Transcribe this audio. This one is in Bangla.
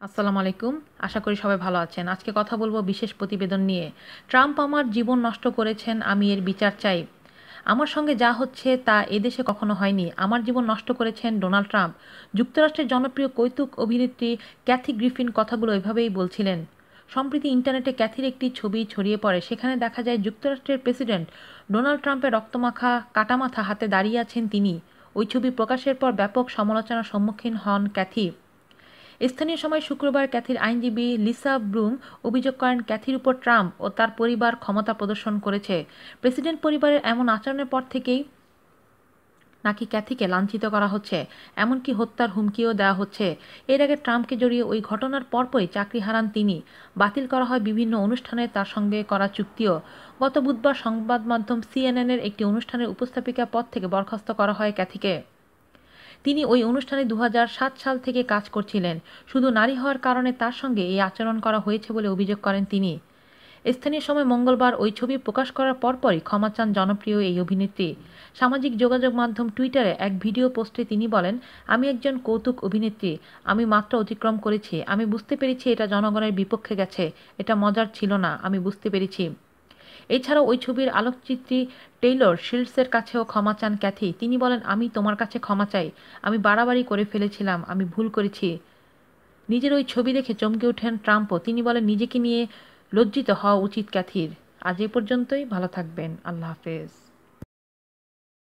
আসসালামু আলাইকুম। আশা করি সবাই ভালো আছেন। আজকে কথা বলব বিশেষ প্রতিবেদন নিয়ে। ট্রাম্প আমার জীবন নষ্ট করেছেন, আমি এর বিচার চাই। আমার সঙ্গে যা হচ্ছে তা এদেশে কখনো হয়নি। আমার জীবন নষ্ট করেছেন ডোনাল্ড ট্রাম্প। যুক্তরাষ্ট্রের জনপ্রিয় কৌতুক অভিনেত্রী ক্যাথি গ্রিফিন কথাগুলো এভাবেই বলছিলেন, সম্প্রতি ইন্টারনেটে ক্যাথির একটি ছবি ছড়িয়ে পড়ে। সেখানে দেখা যায় যুক্তরাষ্ট্রের প্রেসিডেন্ট ডোনাল্ড ট্রাম্পের রক্তমাখা, কাটামাথা হাতে দাঁড়িয়ে আছেন তিনি। ওই ছবি প্রকাশের পর ব্যাপক সমালোচনার সম্মুখীন হন ক্যাথি। স্থানীয় সময় শুক্রবার ক্যাথির আইনজীবী লিসা ব্রুম অভিযোগ করেন ক্যাথির উপর ট্রাম্প ও তার পরিবার ক্ষমতা প্রদর্শন করেছে। প্রেসিডেন্ট পরিবারের এমন আচরণের পর থেকেই নাকি ক্যাথিকে লাঞ্ছিত করা হচ্ছে, এমনকি হত্যার হুমকিও দেওয়া হচ্ছে। এর আগে ট্রাম্পকে জড়িয়ে ওই ঘটনার পরপরই চাকরি হারান তিনি। বাতিল করা হয় বিভিন্ন অনুষ্ঠানে তার সঙ্গে করা চুক্তিও। গত বুধবার সংবাদ মাধ্যম সিএনএনের একটি অনুষ্ঠানের উপস্থাপিকা পদ থেকে বরখাস্ত করা হয় ক্যাথিকে। তিনি ওই অনুষ্ঠানে দু হাজার সাত সাল থেকে কাজ করছিলেন। শুধু নারী হওয়ার কারণে তার সঙ্গে এই আচরণ করা হয়েছে বলে অভিযোগ করেন তিনি। স্থানীয় সময় মঙ্গলবার ওই ছবি প্রকাশ করার পরপরই ক্ষমা চান জনপ্রিয় এই অভিনেত্রী। সামাজিক যোগাযোগ মাধ্যম টুইটারে এক ভিডিও পোস্টে তিনি বলেন, আমি একজন কৌতুক অভিনেত্রী। আমি মাত্র অতিক্রম করেছি। আমি বুঝতে পেরেছি এটা জনগণের বিপক্ষে গেছে। এটা মজার ছিল না। আমি বুঝতে পেরেছি। এছাড়াও ওই ছবির আলোকচিত্রী টেইলর শিল্ডসের কাছেও ক্ষমা চান ক্যাথি। তিনি বলেন, আমি তোমার কাছে ক্ষমা চাই। আমি বাড়াবাড়ি করে ফেলেছিলাম। আমি ভুল করেছি। নিজের ওই ছবি দেখে চমকে ওঠেন ট্রাম্পও। তিনি বলেন, নিজেকে নিয়ে লজ্জিত হওয়া উচিত ক্যাথির। আজ এ পর্যন্তই। ভালো থাকবেন। আল্লাহ হাফেজ।